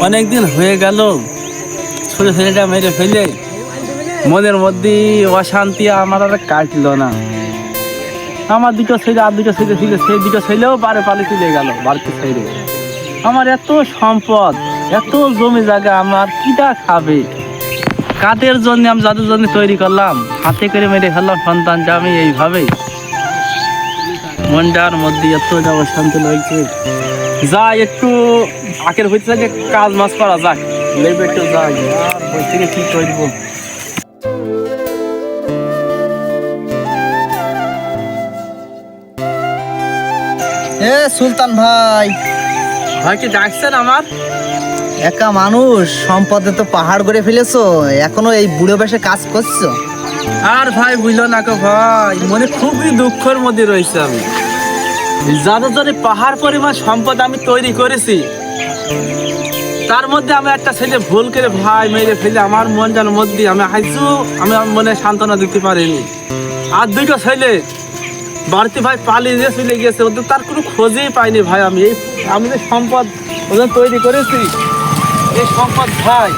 অনেকদিন হয়ে গেল। ছোট ছেলেটা মেরে ফেলে। মনের মধ্যে অশান্তি আমার আর কাটলো না। আমার দুটো ছেলে আর দুটো ছেলে ছিল, সেই দুটো ছেলেও বারে পালে চলে গেল, বাড়িতে ছেড়ে। আমার এত সম্পদ, এত জমি জায়গা, আমার কিটা খাবে? কাদের জন্য আমি, যাদের জন্য তৈরি করলাম? হাতে করে মেরে ফেললাম সন্তানটা আমি এইভাবে। মনটার মধ্যে এত অশান্তি লাগছে। যা একটু আখের হইতে থাকে কাজ মাছ করা যাক। লেবে একটু আর বই থেকে কি করব এ সুলতান ভাই। ভাই কি ডাকছেন আমার? একা মানুষ সম্পদে তো পাহাড় করে ফেলেছো এখনও এই বুড়ো বেশে কাজ করছ। আর ভাই বুঝলো না কো ভাই মনে খুবই দুঃখের মধ্যে রয়েছে আমি। যাদের জন্য পাহাড় পরিমাণ সম্পদ আমি তৈরি করেছি তার মধ্যে আমি একটা ছেলে ভুল করে ভাই মেরে ফেলে, আমার মনটার মধ্যে আমি হাইছু আমি আমার মনে সান্ত্বনা দিতে পারিনি। আর দুটো ছেলে, বাড়তি ভাই পালিয়ে যে চলে গেছে, ওদের তার কোনো খোঁজই পাইনি ভাই আমি। এই আমি যে সম্পদ ওদের তৈরি করেছি, এই সম্পদ ভাই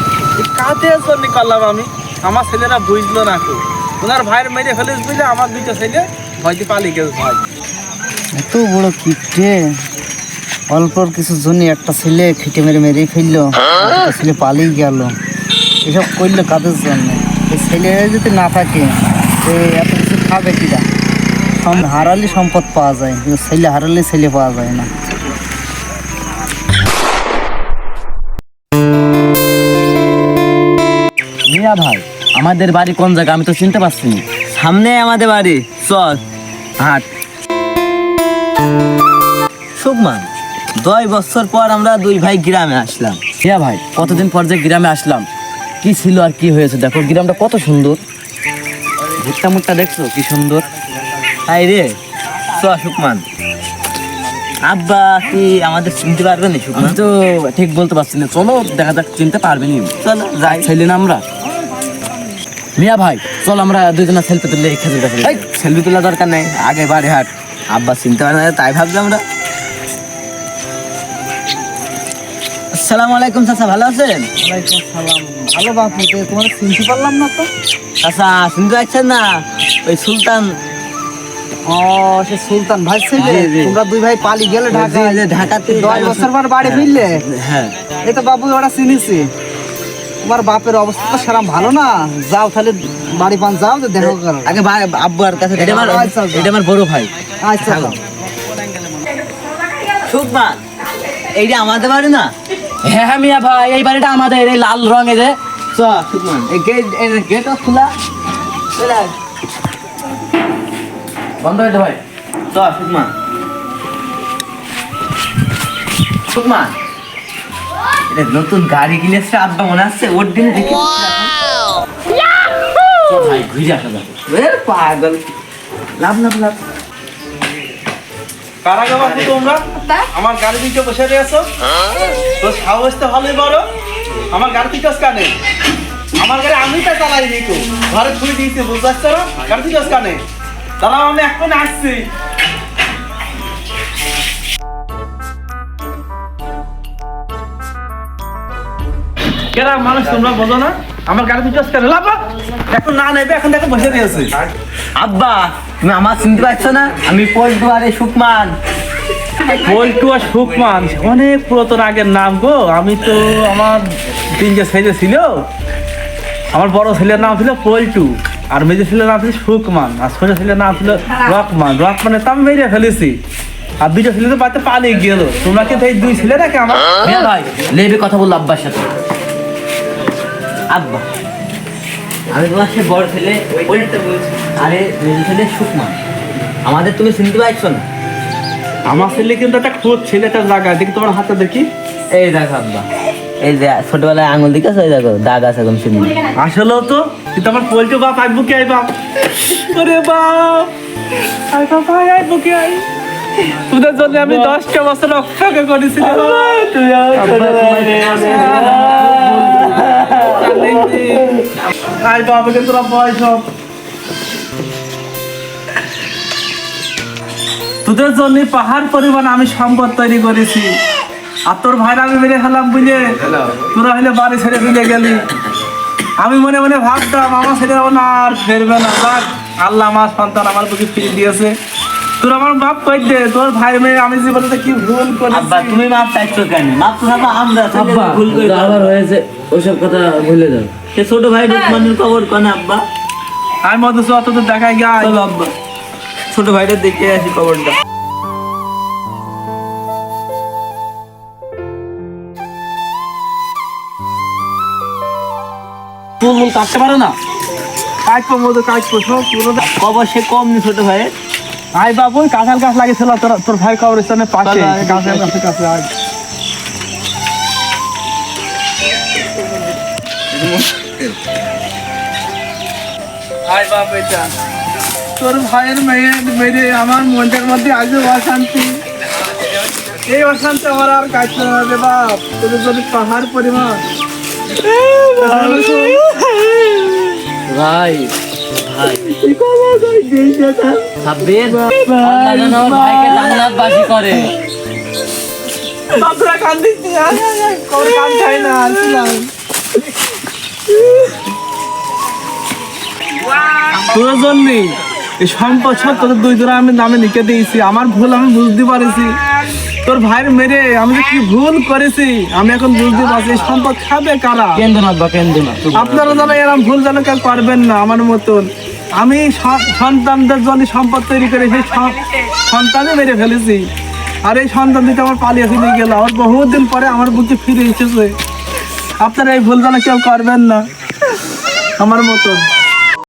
কাদের জন্য করলাম আমি। আমার ছেলেরা বুঝলো না কেউ। ওনার ভাইয়ের মেরে ফেলে বুঝলে আমার দুটো ছেলে ভয়তে পালিয়ে গেছে ভাই। এত বড় কিপটে। অল্পর কিছু জন্য একটা ছেলে ফিটে মেরে মেরে ফেলল। ছেলে পালিয়ে গেল। এসব করল কাদের জন্য? এই ছেলে যদি না থাকে তো এত কিছু খাবে কিরা? সম হারালে সম্পদ পাওয়া যায় কিন্তু ছেলে হারালে ছেলে পাওয়া যায় না। মিয়া ভাই আমাদের বাড়ি কোন জায়গা আমি তো চিনতে পারছি না। সামনে আমাদের বাড়ি চল। হাট। শুভমান দশ বছর পর আমরা দুই ভাই গ্রামে আসলাম। মিয়া ভাই কতদিন পর যে গ্রামে আসলাম? কি ছিল আর কি হয়েছে? দেখো গ্রামটা কত সুন্দর। ভুট্টা মুট্টা দেখছ? কি সুন্দর। হাই রে চ সুকমান আব্বা কি আমাদের চিনতে পারবে না সুকমান তো ঠিক বলতে পারছি না। চলো দেখা যাক চিনতে পারবে নি। চলো যাই। ছেলে না আমরা? মিয়া ভাই চল আমরা দুজনে সেলফি তুললে খেতে সেলফি তোলা দরকার নেই। আগে বাড়ি হাট। আব্বা চিনতে পারে না তাই ভাবছি আমরা। আসসালামু আলাইকুম চাচা ভালো আছেন? ওয়ালাইকুম সালাম ভালো বাপু তো তোমার চিনতে পারলাম না তো। চাচা শুনতে পাচ্ছেন না? ওই সুলতান। ও সে সুলতান ভাই ছেলে। তোমরা দুই ভাই গেলে ঢাকা ঢাকাতে দশ বছর পর বাড়ি ফিরলে? হ্যাঁ। এই তো বাবু ওরা চিনিছি। তোমার বাপের অবস্থা তো সেরকম ভালো না। যাও তাহলে বাড়ি পান যাও দেখো করো আগে ভাই আব্বুর কাছে এটা আমার আচ্ছা, আচ্ছা। এটা আমার বড় ভাই। আচ্ছা থাকো। সুকমান এইটা আমাদের বাড়ি না? হ্যাঁ হ্যাঁ মিয়া ভাই এই বাড়িটা আমাদের এই লাল রঙের যে। সুকমান এই গেট এই গেট খোলা। বন্ধ হয়ে। ভাই চ সুকমান। সুকমান এটা নতুন গাড়ি কিনেছে আব্বা মনে আসছে ওর দিন দেখি। ভাই ঘুরে আসা যাবে। পাগল। লাভ লাভ লাভ। কারা গো বাপু তোমরা আমার গাড়ি দিকে বসে রয়েছো? তো সাহস তো ভালোই বড়। আমার গাড়ি দিকে কানে। আমার গাড়ি আমি তো চালাই নিকো। ঘরে ছুঁয়ে দিয়েছি বুঝতে পারছ? না গাড়ি দিকে কানে। দাঁড়াও আমি এখন আসছি। কেরা মানুষ তোমরা বোঝো না? আমার গাড়ি দিকে কানে। লাভ এখন না নেবে এখন দেখো বসে দিয়েছে আব্বা তুমি আমার চিনতে পারছ না? আমি পল্টু আরে সুকমান। পল্টু আর সুকমান অনেক পুরাতন আগের নাম গো। আমি তো আমার তিনটে ছেলে ছিল। আমার বড় ছেলের নাম ছিল পল্টু আর মেজে ছেলের নাম ছিল সুকমান আর ছোট ছেলের নাম ছিল রকমান। রকমানের তো আমি মেরে ফেলেছি। আর দুইটা ছেলে তো বাড়িতে পালিয়ে গেল। তোমরা কিন্তু এই দুই ছেলে নাকি আমার ভাই লেবে কথা বলল আব্বার সাথে। আব্বা। আমি তোমার সে বড় ছেলে আরে মেজে ছেলে সুকমান আমাদের তুমি চিনতে পারছ না? আমার ছেলে কিন্তু একটা খুব ছেলেটার জায়গা দেখি তোমার হাতে দেখি। এই দেখো আব্বা এই যে ছোটবেলায় আঙুল দিকে ওই দেখো দাগ আছে এখন চিনি আসলেও তো কিন্তু আমার পল্টু বাপ আইবো কে আই বাপ। ওরে বাপ আই বাপ আই আইবো কে আই তোদের জন্য আমি দশটা বছর অপেক্ষা করেছিলাম। আই বাবাকে তোরা বয়স তোদের জন্য পাহাড় পরিমাণ আমি সম্পদ তৈরি করেছি। আর তোর ভাইরা আমি মেরে ফেলাম বুঝলে? তোরা হলে বাড়ি ছেড়ে চলে গেলি। আমি মনে মনে ভাবতাম আমার ছেলে না আর ফেরবে না। যাক আল্লাহ আমার সন্তান আমার বুকে ফিরে দিয়েছে। তোর আমার বাপ কই দে তোর ভাই মেয়ে আমি জীবনে কি ভুল করেছি? আব্বা তুমি মাপ চাইছো কেন? মাপ তো আমরা ভুল করে আবার হয়েছে ওইসব কথা ভুলে যাও। সে ছোট ভাই রুকমানের খবর কেন আব্বা? আমি মতো অত তো দেখাই চলো আব্বা। ছোট ভাইটা দেখে আসি খবরটা। ফুল ফুল কাটতে পারো না? কাটবো মতো কাটবো সব পুরো খবর সে কম নি ছোট ভাই আই বাবু কাঁঠাল গাছ লাগিয়েছিল তোর তোর ভাই কবরস্থানের পাশে। চলো, কাঁঠাল গাছের কাছে বাপ এটা। তোর ভাইয়ের মেয়ে মেরে আমার মনটার মধ্যে আজও অশান্তি। এই অশান্তি আমার আর কাটতে হবে বাপ। তোদের যদি পাহাড় পরিমাণ ভাই সাব্বির আল্লাহ যেন আমার করে। বাপরা কান্দিস কান খাই না আসলাম তোর জন্যই এই সম্পদ সব তোদের দুই জোড়া আমি নামে লিখে দিয়েছি আমার ভুল আমি বুঝতে পারেছি। তোর ভাইয়ের মেরে আমি কি ভুল করেছি আমি এখন বুঝতে পারছি সম্পদ খাবে কারা? কেন্দ্র না আব্বা কেন্দ্র না আপনারা যেন এরকম ভুল যেন কেউ করবেন না আমার মতন। আমি সন্তানদের জন্য সম্পদ তৈরি করে সেই স- সন্তানই মেরে ফেলেছি। আর এই সন্তান দিকে আমার পালিয়ে ফিরে গেল। আমার বহুদিন পরে আমার বুকে ফিরে এসেছে। আপনারা এই ভুল যেন কেউ করবেন না। আমার মতন।